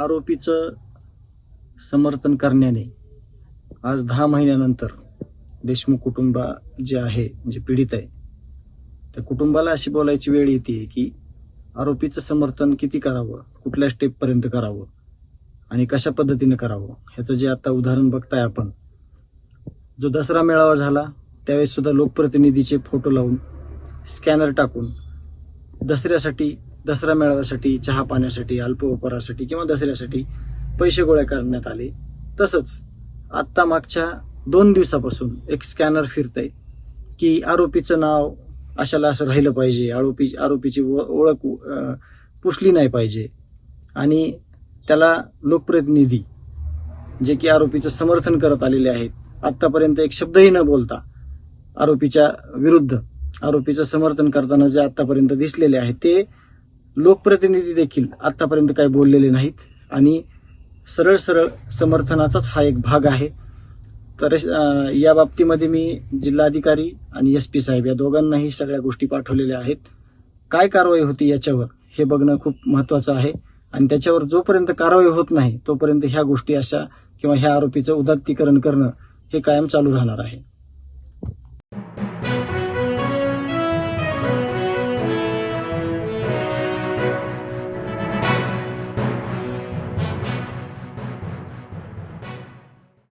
आरोपीचं समर्थन करण्याने आज दहा महिन्यानंतर देशमुख कुटुंबा जे आहे जे पीडित आहे त्या कुटुंबाला अशी बोलायची वेळ येते की आरोपीचं समर्थन किती करावं कुठल्या स्टेपपर्यंत करावं आणि कशा पद्धतीनं करावं ह्याचं जे आता उदाहरण बघताय आपण जो दसरा मेळावा झाला त्यावेळेस सुद्धा लोकप्रतिनिधीचे फोटो लावून स्कॅनर टाकून दसऱ्यासाठी दसरा मेळाव्यासाठी चहा पाण्यासाठी अल्पोपहारासाठी किंवा दसऱ्यासाठी पैसे गोळा करण्यात आले. तसंच आत्ता मागच्या दोन दिवसापासून एक स्कॅनर फिरतंय की आरोपीचं नाव अशाला असं राहिलं पाहिजे. आरोपी आरोपीची ओळख पुसली नाही पाहिजे. आणि त्याला लोकप्रतिनिधी जे की आरोपीचं समर्थन करत आलेले आहेत आत्तापर्यंत एक शब्दही न बोलता आरोपीच्या विरुद्ध आरोपीचं समर्थन करताना जे आत्तापर्यंत दिसलेले आहेत ते लोकप्रतिनिधी देखील आतापर्यंत काही बोललेले नाहीत. आणि सरळ सरळ समर्थनाचाच हा एक भाग आहे. तर या बाबतीमध्ये मी जिल्हाधिकारी आणि एस पी साहेब या दोघांनाही सगळ्या गोष्टी पाठवलेल्या आहेत. काय कारवाई होती याच्यावर हे बघणं खूप महत्वाचं आहे. आणि त्याच्यावर जोपर्यंत कारवाई होत नाही तोपर्यंत ह्या गोष्टी अशा किंवा ह्या आरोपीचं उदात्तीकरण करणं हे कायम चालू राहणार आहे.